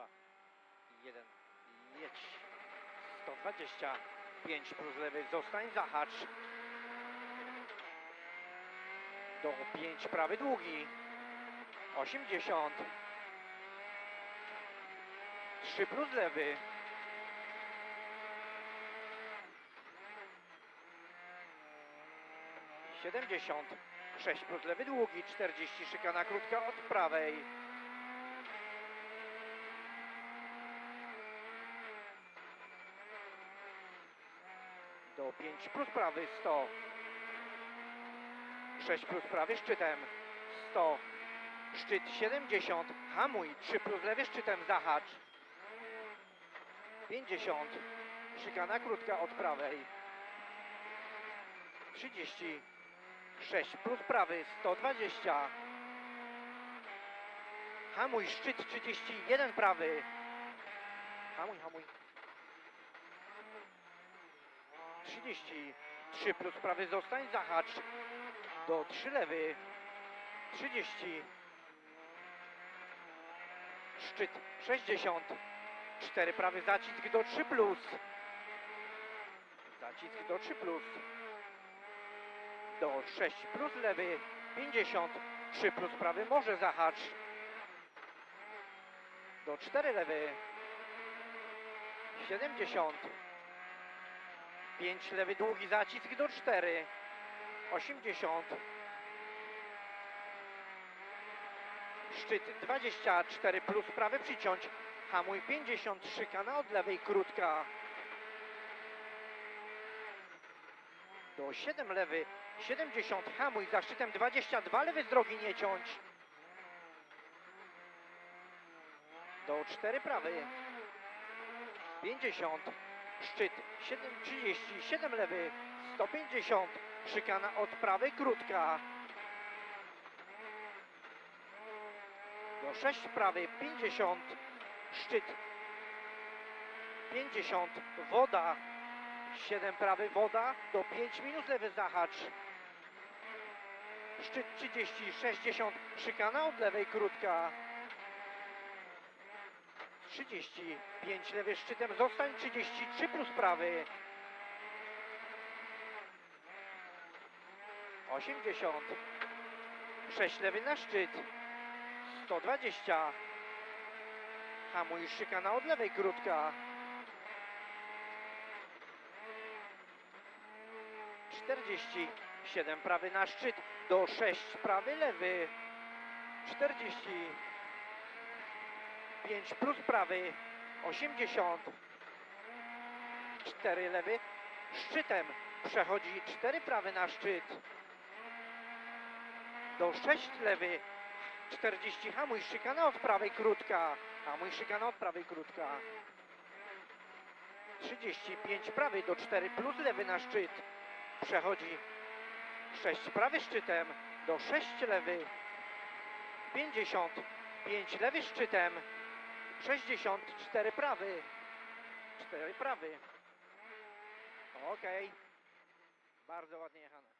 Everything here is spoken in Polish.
2, 1, jedź. 125 plus lewy, zostań, zahacz. Do 5, prawy długi. 80. 3 plus lewy. Siedemdziesiąt, sześć plus lewy długi, czterdzieści szykana krótka od prawej. Do 5 plus prawy 100. 6 plus prawy szczytem 100. Szczyt 70. Hamuj 3 plus lewy szczytem zahacz. 50. Szykana krótka od prawej. 30. 6 plus prawy 120. Hamuj szczyt 31 prawy. Hamuj, hamuj. 30. 3 plus prawy zostań, zahacz. Do 3 lewy. 30. Szczyt 60. 4 prawy zacisk do 3 plus. Zacisk do 3 plus. Do 6 plus lewy. 50. 3 plus prawy może zahacz. Do 4 lewy. 70. 5 lewy długi zacisk do 4. 80. Szczyt 24 plus prawy przyciąć. Hamuj 50 szykana od lewej krótka. Do 7 lewy 70 hamuj za szczytem 22 lewy z drogi nie ciąć. Do 4 prawy 50 szczyt 7, 30, 7 lewy, 150, szykana od prawej, krótka. Do 6 prawy, 50, szczyt 50, woda, 7 prawy, woda, do 5 minus lewy zahacz. Szczyt 30, 60, szykana od lewej, krótka. 35 lewy szczytem, zostań 33 plus prawy. 80 6 lewy na szczyt. 120 Hamuj szykana od lewej krótka. 40 7 prawy na szczyt. Do 6 prawy lewy. 40 5 plus prawy 80 4 lewy. Szczytem przechodzi 4 prawy na szczyt. Do 6 lewy. 40 hamuj szykana od prawej krótka. Hamuj szykana od prawej krótka. 35 prawy do 4 plus lewy na szczyt. Przechodzi 6 prawy szczytem do 6 lewy. 50 5 lewy szczytem 64 prawy. 4 prawy. Okej. Bardzo ładnie jechane.